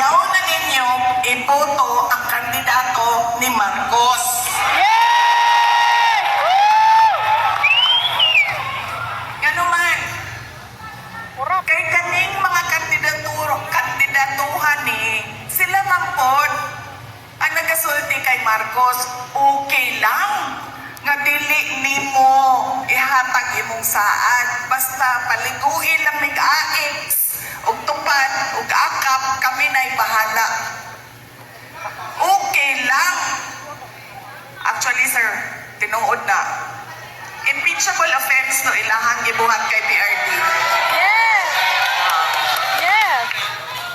ayaw na ninyo iboto ang kandidato ni Marcos. Ngano man, kay kaning mga kandidaturo, kandidatuhan ni sila man pod ang nagasulti kay Marcos, okay lang nga dili nimo ihatag imong saad basta paliguin lang mig aix ug akap kami na'y bahala okay lang actually sir tinuod na impeachable offense no ilahang gibuhat kay PRD Yes! Yes!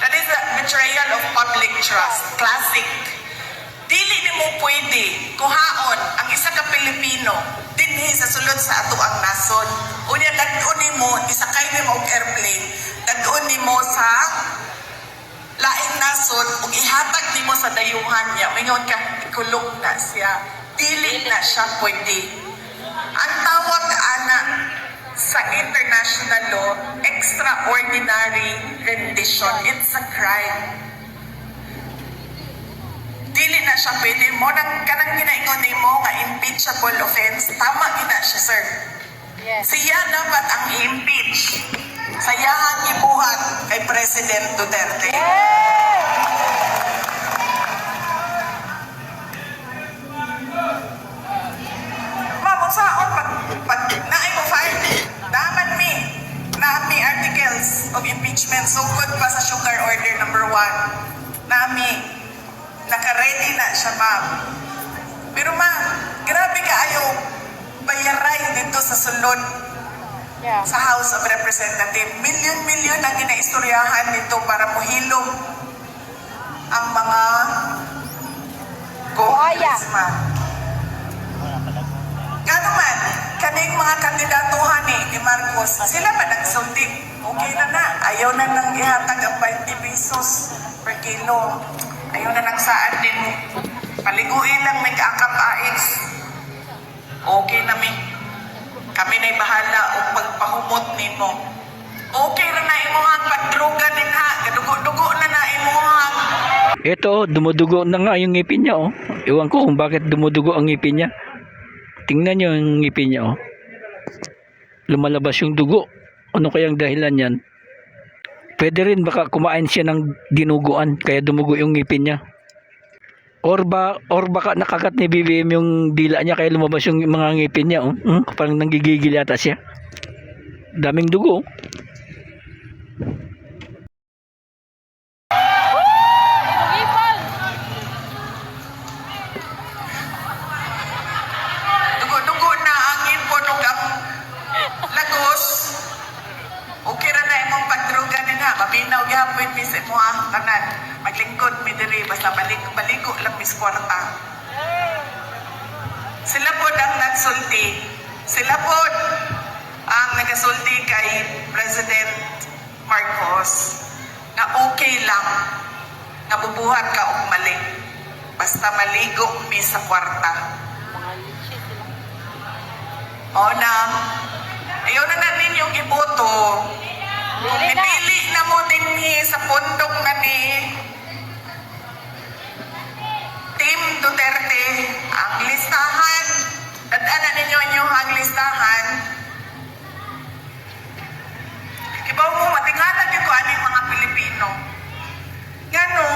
That is a betrayal of public trust. Classic. Dili ni mo pwede kuhaon ang isa ka Pilipino dinhi sa sulod sa ato ang nason. Unya dagdon ni mo isakay ni mo og airplane. Dagdon ni mo sa laing nasod ug nimo sa dayuhan niya. Mingon ka ikulong na siya. Dili na siya pwede. Ang tawag ana sa international law, extraordinary rendition. It's a crime. Dili na siya pwede mo. Nang kanang ginaingon ni mo nga impeachable offense, tama gina siya, sir. Yes. Siya dapat ang impeach. Sayahang ibuhat kay President Duterte. Ma'am, usaon pag pag naay mo file, daman mi nami articles of impeachment sugod pa sa sugar order number one. Nami naka-ready na siya, ma'am. Pero ma'am, grabe ka ayo bayaray dito sa sulod Yeah. sa House of Representatives. Milyon-milyon ang ginaistoryahan nito para muhilom ang mga Buhaya. congressman. Gano man, kaning mga kandidatuhan ni, ni Marcos, sila ba nagsulti? Okay na na. Ayaw na nang ihatag ang 20 pesos per kilo. Ayaw na nang saan din mo. Paliguin lang may kakap ais. Okay na mi. Kami na'y bahala o pagpahumot ni mo. Okay na na imuhang pagdruga din ha. Gadugo-dugo na na imuhang. Ito, dumudugo na nga yung ngipin niya, oh. Ewan ko kung bakit dumudugo ang ngipin niya. Tingnan niyo yung ngipin niya, oh. Lumalabas yung dugo. Ano kayang dahilan yan? Pwede rin baka kumain siya ng dinuguan, kaya dumugo yung ngipin niya. Or, ba, or baka nakakat ni BBM yung dila niya, kaya lumabas yung mga ngipin niya, oh. Hmm, parang nanggigigil yata siya. Daming dugo, oh. Ipal! Dugo-dugo na ang impon ug ang lagos. Okay ra na imong pagdruga din ha. Gyapon mi sa imo ang tanan. Maglingkod mi diri basta balik baligo lang mis kwarta. Sila po ang nagsulti. Sila po ang nagasulti kay President Marcos na okay lang na bubuhat ka og mali. Basta maligo mi sa kwarta. O na, ayaw na na ninyong iboto. Kung Dili na. mo din ni sa pundok na ni Team Duterte ang listahan. Dadaanan ninyo inyong ang listahan. Ibaw mo, matingalan yung aning mga Pilipino. Ngano,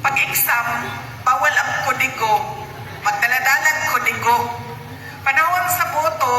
pag-exam, bawal ang kodigo. Magdaladalan kodigo. Panahon sa boto,